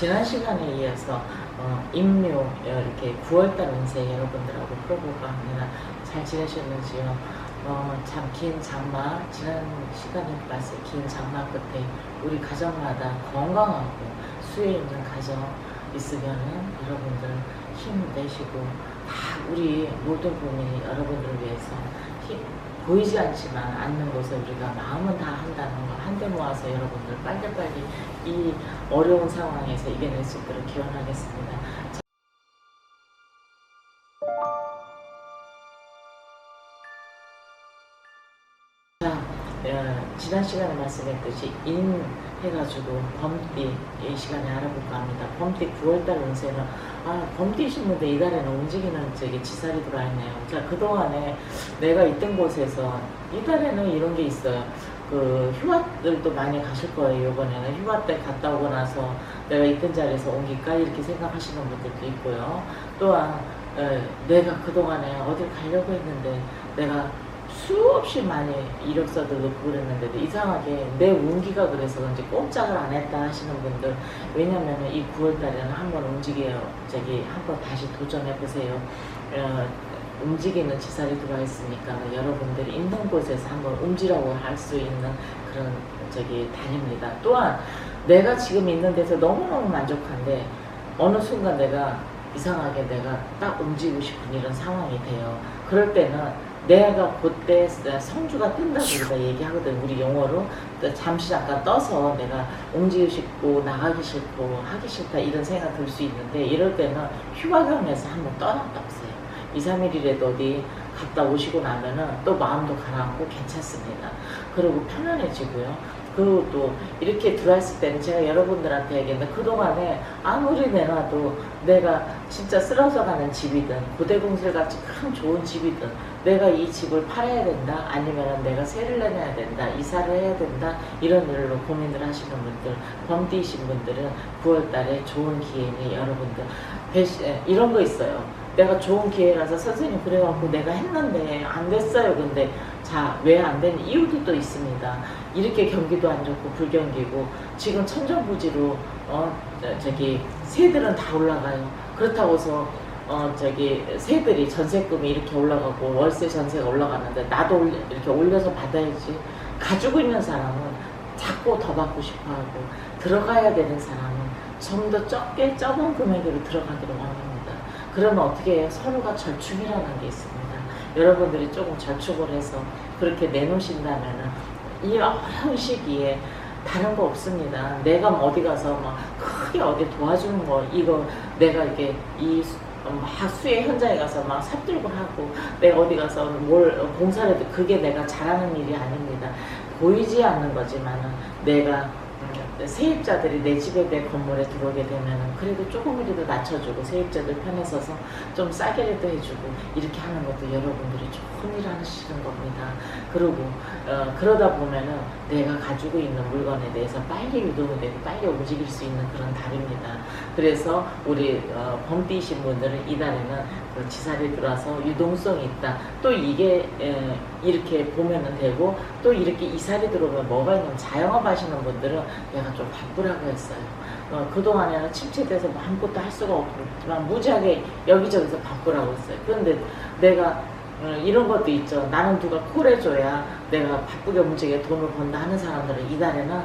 지난 시간에 이어서 어, 임묘 어, 이렇게 9월달 운세 여러분들하고 풀어볼까 합니다. 잘 지내셨는지요? 어, 참 긴 장마 지난 시간에 봤을 긴 장마 끝에 우리 가정마다 건강하고 수혜 있는 가정 있으면은 여러분들 힘 내시고 다 우리 모든 위해서 힘, 보이지 않지만 않는 곳에 우리가 마음은 다 한다는 거 한데 모아서 여러분들 빨리빨리 이 어려운 상황에서 이겨낼 수 있도록 기원하겠습니다. 지난 시간에 말씀했듯이 인 해가지고 범띠 이 시간에 알아볼까 합니다. 범띠 9월달 운세는 아 범띠신 분들 이달에는 움직이는 저기 지살이 들어와있네요. 자 그동안에 내가 있던 곳에서 이달에는 이런 게 있어요. 그 휴가들도 많이 가실 거예요. 이번에는 휴가 때 갔다 오고 나서 내가 있던 자리에서 옮길까 이렇게 생각하시는 분들도 있고요. 또한 에, 내가 그동안에 어딜 가려고 했는데 내가 수없이 많이 이력서도 넣고 그랬는데도 이상하게 내 운기가 그래서 그런지 꼼짝을 안 했다 하시는 분들 왜냐면은 이 9월달에는 한번 움직여요. 저기 한번 다시 도전해 보세요. 어, 움직이는 지살이 들어와 있으니까 여러분들이 있는 곳에서 한번 움직이라고 할 수 있는 그런 저기 달입니다. 또한 내가 지금 있는 데서 너무너무 만족한데 어느 순간 내가 이상하게 내가 딱 움직이고 싶은 이런 상황이 돼요. 그럴 때는 내가 그때 성주가 뜬다고 우리가 얘기하거든. 우리 용어로. 또 잠시 잠깐 떠서 내가 움직이고 싶고 나가기 싫고 하기 싫다 이런 생각 들 수 있는데 이럴 때는 휴가경에서 한번 떠났다 오세요. 2, 3일이라도 어디 갔다 오시고 나면은 또 마음도 가라앉고 괜찮습니다. 그리고 편안해지고요 그리고 또 이렇게 들어왔을 때는 제가 여러분들한테 얘기했는데 그동안에 아무리 내놔도 내가 진짜 쓰러져 가는 집이든 고대공실 같이 큰 좋은 집이든 내가 이 집을 팔아야 된다 아니면 내가 세를 내놔야 된다 이사를 해야 된다 이런 일로 고민을 하시는 분들 범띠이신 분들은 9월달에 좋은 기회니 여러분들 배시, 에, 이런 거 있어요. 내가 좋은 기회라서 선생님 그래갖고 내가 했는데 안 됐어요 근데 자 왜안된 이유도 또 있습니다 이렇게 경기도 안 좋고 불경기고 지금 천정부지로 어 저- 저기 새들은 다 올라가요 그렇다고 해서 어 저기 새들이 전세금이 이렇게 올라가고 월세 전세가 올라가는데 나도 올려- 이렇게 올려서 받아야지 가지고 있는 사람은 자꾸 더 받고 싶어 하고 들어가야 되는 사람은 좀 더 적게 적은 금액으로 들어가기를 원합니다. 그러면 어떻게 해요? 서로가 절충이라는 게 있습니다. 여러분들이 조금 절충을 해서 그렇게 내놓으신다면은 이 어려운 시기에 다른 거 없습니다. 내가 뭐 어디 가서 막 크게 어디 도와주는 거 이거 내가 이게 이 수해 현장에 가서 막 삽들고 하고 내가 어디 가서 뭘 봉사를 해도 그게 내가 잘하는 일이 아닙니다. 보이지 않는 거지만은 내가 음, 세입자들이 내 집에 내 건물에 들어오게 되면은 그래도 조금이라도 낮춰주고 세입자들 편에 서서 좀 싸게라도 해주고 이렇게 하는 것도 여러분들이 좋은 일 하시는 겁니다. 그리고 어, 그러다 보면은 내가 가지고 있는 물건에 대해서 빨리 유동이 되고 빨리 움직일 수 있는 그런 달입니다. 그래서 우리 어, 범띠이신 분들은 이달에는 그 지살이 들어와서 유동성이 있다. 또 이게 에, 이렇게 보면은 되고 또 이렇게 이살이 들어오면 뭐가 있냐면 자영업 하시는 분들은 내가 좀 바쁘라고 했어요. 어, 그동안에는 침체돼서 아무것도 할 수가 없지만 무지하게 여기저기서 바쁘라고 했어요. 그런데 내가 어, 이런 것도 있죠. 나는 누가 콜해줘야 내가 바쁘게 움직여 돈을 번다 하는 사람들은 이달에는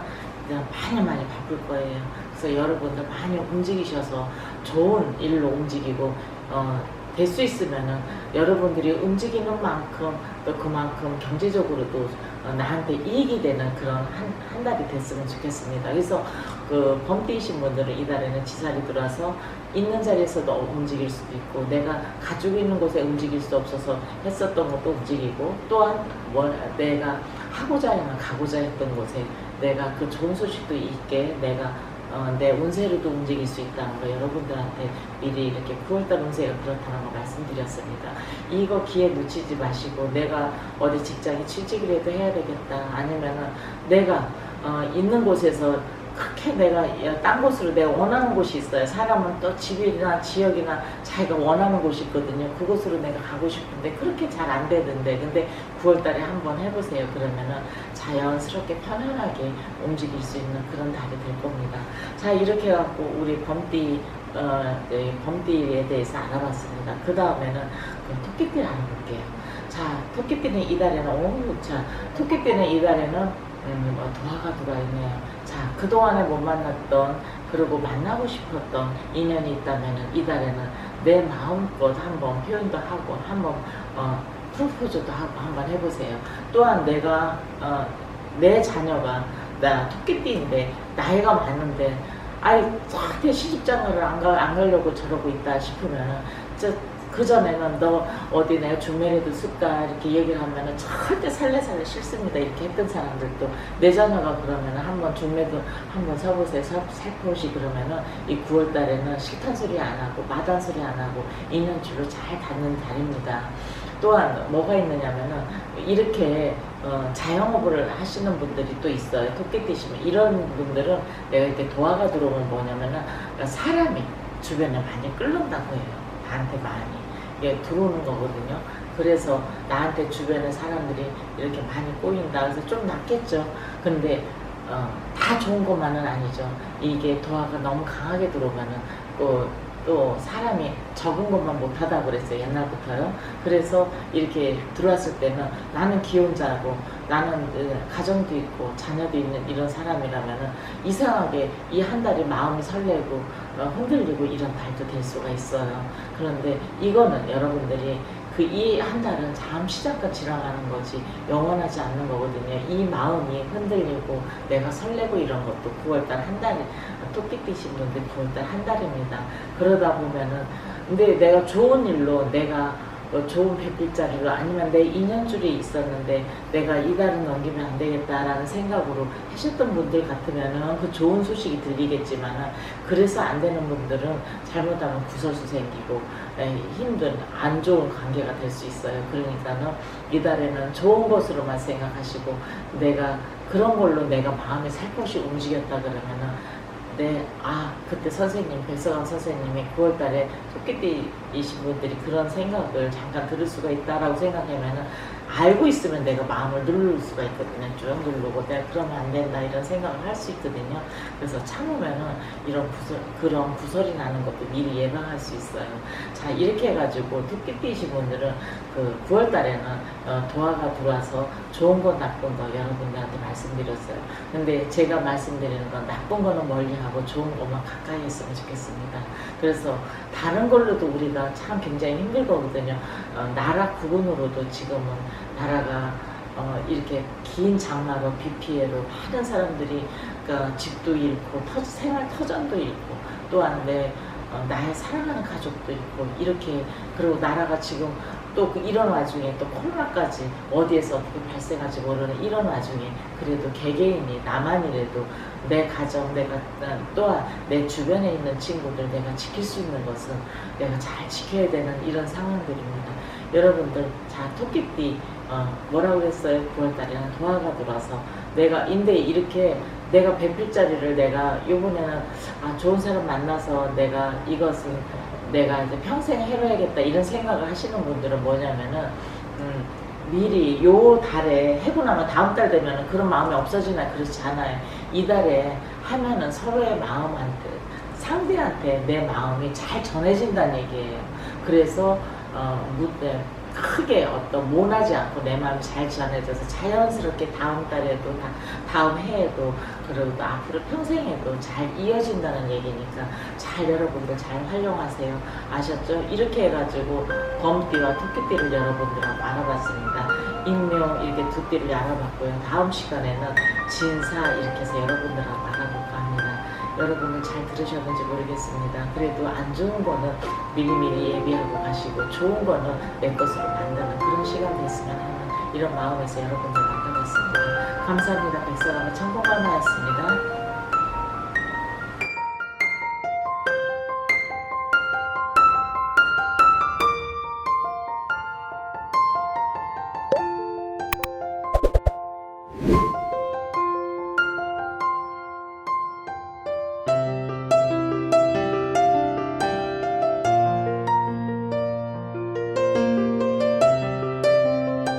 그냥 많이 많이 바쁠 거예요. 그래서 여러분들 많이 움직이셔서 좋은 일로 움직이고 어, 될수 있으면은 여러분들이 움직이는 만큼 또 그만큼 경제적으로도 어, 나한테 이익이 되는 그런 한, 한 달이 됐으면 좋겠습니다. 그래서 그 범띠이신 분들은 이달에는 지살이 들어와서 있는 자리에서도 움직일 수도 있고 내가 가지고 있는 곳에 움직일 수 없어서 했었던 것도 움직이고 또한 뭐 내가 하고자 하면 가고자 했던 곳에 내가 그 좋은 소식도 있게 내가 어, 내 운세로도 움직일 수 있다는 거 여러분들한테 미리 이렇게 9월달 운세가 그렇다는 거 말씀드렸습니다. 이거 기회 놓치지 마시고 내가 어디 직장에 취직이라도 해야 되겠다 아니면은 내가 어, 있는 곳에서 그렇게 내가 딴 곳으로 내가 원하는 곳이 있어요. 사람은 또 집이나 지역이나 자기가 원하는 곳이 있거든요. 그곳으로 내가 가고 싶은데 그렇게 잘 안 되는데 근데 9월달에 한번 해보세요. 그러면은 자연스럽게 편안하게 움직일 수 있는 그런 달이 될 겁니다. 자 이렇게 해갖고 우리 범띠 어, 네, 범띠에 대해서 알아봤습니다. 그 다음에는 토끼띠를 알아볼게요. 자 토끼띠는 이달에는 오, 자 토끼띠는 이달에는 음, 뭐 도화가 들어있네요. 자, 그동안에 못 만났던, 그리고 만나고 싶었던 인연이 있다면 이달에는 내 마음껏 한번 표현도 하고, 한번, 어, 프로포즈도 하고 한번 해보세요. 또한 내가, 어, 내 자녀가, 나 토끼띠인데, 나이가 많은데, 아이, 저한테 시집장가를 안, 가, 안 가려고 저러고 있다 싶으면은, 저, 그전에는 너 어디 내가 중매라도 쓸까? 이렇게 얘기를 하면은 절대 살래살래 싫습니다. 이렇게 했던 사람들도 내 자녀가 그러면은 한번 중매도 한번 서보세요 서, 살포시 그러면은 이 9월 달에는 싫단 소리 안 하고 마단 소리 안 하고 인연줄로 잘 닿는 달입니다. 또한 뭐가 있느냐면은 이렇게 어, 자영업을 하시는 분들이 또 있어요. 토끼띠시면. 이런 분들은 내가 이렇게 도화가 들어오면 뭐냐면은 사람이 주변에 많이 끓는다고 해요. 나한테 많이 이게 들어오는 거거든요. 그래서 나한테 주변에 사람들이 이렇게 많이 꼬인다. 그래서 좀 낫겠죠. 근데 어, 다 좋은 것만은 아니죠. 이게 도화가 너무 강하게 들어오면은 또, 또 사람이 적은 것만 못하다 그랬어요. 옛날부터요. 그래서 이렇게 들어왔을 때는 나는 기혼자고 나는 어, 가정도 있고 자녀도 있는 이런 사람이라면은 이상하게 이 한 달이 마음이 설레고 어, 흔들리고 이런 달도 될 수가 있어요. 그런데 이거는 여러분들이 그 이 한 달은 잠시 잠깐 지나가는 거지 영원하지 않는 거거든요. 이 마음이 흔들리고 내가 설레고 이런 것도 9월달 한 달, 토끼띠신 분들 9월달 한 달입니다. 그러다 보면은 근데 내가 좋은 일로 내가 뭐 좋은 백일자리로 아니면 내 인연줄이 있었는데 내가 이 달은 넘기면 안 되겠다라는 생각으로 하셨던 분들 같으면은 그 좋은 소식이 들리겠지만은 그래서 안 되는 분들은 잘못하면 구설수 생기고 에, 힘든 안 좋은 관계가 될 수 있어요. 그러니까는 이달에는 좋은 것으로만 생각하시고 내가 그런 걸로 내가 마음이 살포시 움직였다 그러면은 네, 아, 그때 선생님, 백서강 선생님이 9월 달에 토끼띠이신 분들이 그런 생각을 잠깐 들을 수가 있다라고 생각하면은 알고 있으면 내가 마음을 누를 수가 있거든요. 쭉 누르고 내가 그러면 안 된다 이런 생각을 할 수 있거든요. 그래서 참으면은 이런 구설, 그런 구설이 나는 것도 미리 예방할 수 있어요. 자, 이렇게 해가지고 토끼띠이신 분들은 그 9월 달에는 어, 도화가 들어와서 좋은 거 나쁜 거 여러분들한테 말씀드렸어요. 근데 제가 말씀드리는 건 나쁜 거는 멀리 하고 좋은 것만 가까이 했으면 좋겠습니다. 그래서 다른 걸로도 우리가 참 굉장히 힘들거든요. 어, 나라 구분으로도 지금은 나라가 어, 이렇게 긴 장마로 비 피해로 많은 사람들이 그러니까 집도 잃고 터, 생활 터전도 잃고 또한 내 어, 나의 사랑하는 가족도 있고 이렇게 그리고 나라가 지금 또 그 이런 와중에 또 코로나까지 어디에서 어떻게 발생할지 모르는 이런 와중에 그래도 개개인이 나만이라도 내 가정 내가 또한 내 주변에 있는 친구들 내가 지킬 수 있는 것은 내가 잘 지켜야 되는 이런 상황들입니다. 여러분들 자 토끼띠 어, 뭐라고 했어요? 9월달에는 도화가 들어와서 내가 인데 이렇게 내가 배필자리를 내가 이번에는 아, 좋은 사람 만나서 내가 이것은 내가 이제 평생 해봐야겠다 이런 생각을 하시는 분들은 뭐냐면은 음, 미리 요 달에 해고 나면 다음 달 되면은 그런 마음이 없어지나 그렇지 않아요. 이 달에 하면은 서로의 마음한테 상대한테 내 마음이 잘 전해진다는 얘기예요. 그래서 어, 무- 네, 크게 어떤 모나지 않고 내 마음이 잘 전해져서 자연스럽게 다음 달에도 다, 다음 해에도 그리고 또 앞으로 평생에도 잘 이어진다는 얘기니까 잘 여러분들 잘 활용하세요. 아셨죠? 이렇게 해가지고 범띠와 토끼띠를 여러분들하고 알아봤습니다. 인명 이렇게 두 띠를 알아봤고요. 다음 시간에는 진사 이렇게 해서 여러분들하고. 여러분은 잘 들으셨는지 모르겠습니다. 그래도 안 좋은 거는 미리미리 예비하고 가시고 좋은 거는 내 것으로 만드는 그런 시간 됐으면 하는 이런 마음에서 여러분들 만나봤습니다. 감사합니다. 백설함의 청공관하였습니다.